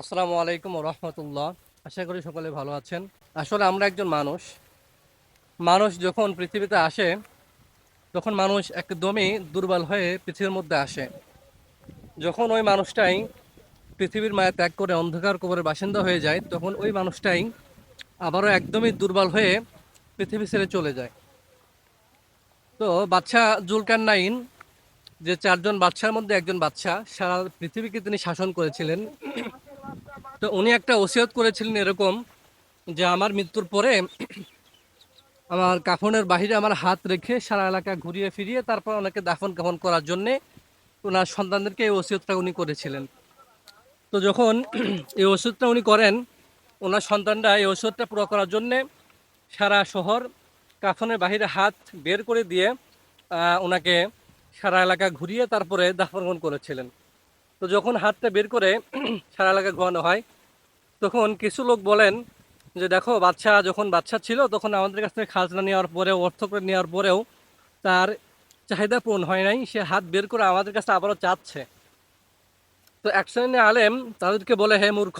আসসালামু আলাইকুম রহমতুল্লাহ। আশা করি সকলে ভালো আছেন। আসলে আমরা একজন মানুষ। মানুষ যখন পৃথিবীতে আসে, তখন মানুষ একদমই দুর্বল হয়ে পৃথিবীর মধ্যে আসে। যখন ওই মানুষটাই পৃথিবীর মায়া ত্যাগ করে অন্ধকার কবরের বাসিন্দা হয়ে যায়, তখন ওই মানুষটাই আবারও একদমই দুর্বল হয়ে পৃথিবী ছেড়ে চলে যায়। তো বাচ্চা জুলকার নাইন যে চারজন বাচ্চার মধ্যে একজন বাচ্চা সারা পৃথিবীকে তিনি শাসন করেছিলেন। তো উনি একটা ওসিয়ত করেছিলেন এরকম যে আমার মৃত্যুর পরে আমার কাফনের বাহিরে আমার হাত রেখে সারা এলাকা ঘুরিয়ে ফিরিয়ে তারপর ওনাকে দাফন কাফন করার জন্যে ওনার সন্তানদেরকে এই ওসিয়তটা উনি করেছিলেন। তো যখন এই ওষুধটা উনি করেন, ওনার সন্তানরা এই ওষুধটা পুরো করার জন্যে সারা শহর কাফনের বাহিরে হাত বের করে দিয়ে ওনাকে সারা এলাকা ঘুরিয়ে তারপরে দাফন করেছিলেন। তো যখন হাতটা বের করে সারা এলাকা ঘোরানো হয়, তখন কিছু লোক বলেন যে, দেখো, বাচ্চা, যখন বাচ্চা ছিল, তখন আমাদের কাছ থেকে খাজনা নেওয়ার পরেও, অর্থ করে নেওয়ার পরেও তার চাহিদা পূরণ হয় নাই। সে হাত বের করে আমাদের কাছে আবারও চাচ্ছে। তো এক শ্রেণি আলেম তাদেরকে বলে, হে মূর্খ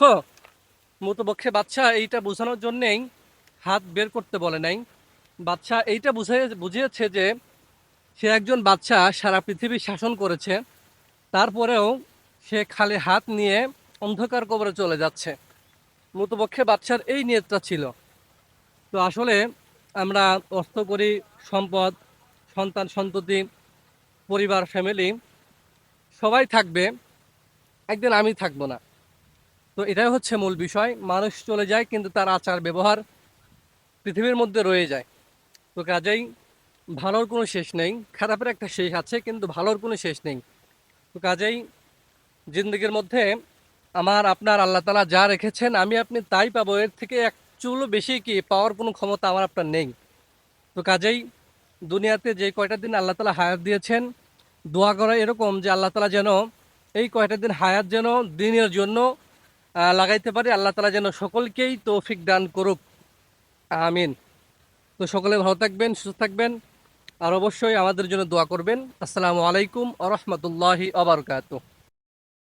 মূতপক্ষে বাচ্চা এইটা বোঝানোর জন্যেই হাত বের করতে বলে নাই। বাচ্চা এইটা বুঝে, বুঝিয়েছে যে, সে একজন বাচ্চা সারা পৃথিবী শাসন করেছে। তারপরেও সে খালি হাত নিয়ে অন্ধকার কবরে চলে যাচ্ছে। মূতপক্ষে বাচ্চার এই নিয়তটা ছিল। তো আসলে আমরা অর্থ করি সম্পদ, সন্তান সন্ততি, পরিবার ফ্যামিলি সবাই থাকবে, একদিন আমি থাকব না। তো এটাই হচ্ছে মূল বিষয়। মানুষ চলে যায় কিন্তু তার আচার, ব্যবহার পৃথিবীর মধ্যে রয়ে যায়। তো কাজেই ভালোর কোনো শেষ নেই, খারাপের একটা শেষ আছে কিন্তু ভালোর কোনো শেষ নেই। তো কাজেই জিন্দগির মধ্যে আমার, আপনার, আল্লাহ তালা যা রেখেছেন, আমি আপনি তাই পাবো। এর থেকে এক চুলও বেশি কি পাওয়ার কোনো ক্ষমতা আমার আপনার নেই। তো কাজেই দুনিয়াতে যে কয়টা দিন আল্লাহ তালা হায়াত দিয়েছেন, দোয়া করা এরকম যে আল্লাহ তালা যেন এই কয়টা দিন হায়াত যেন দিনের জন্য লাগাইতে পারে। আল্লাহ তালা যেন সকলকেই তৌফিক দান করুক। আমিন। তো সকলে ভালো থাকবেন, সুস্থ থাকবেন, আর অবশ্যই আমাদের জন্য দোয়া করবেন। আসসালামু আলাইকুম আ রহমতুল্লাহি আবরকাত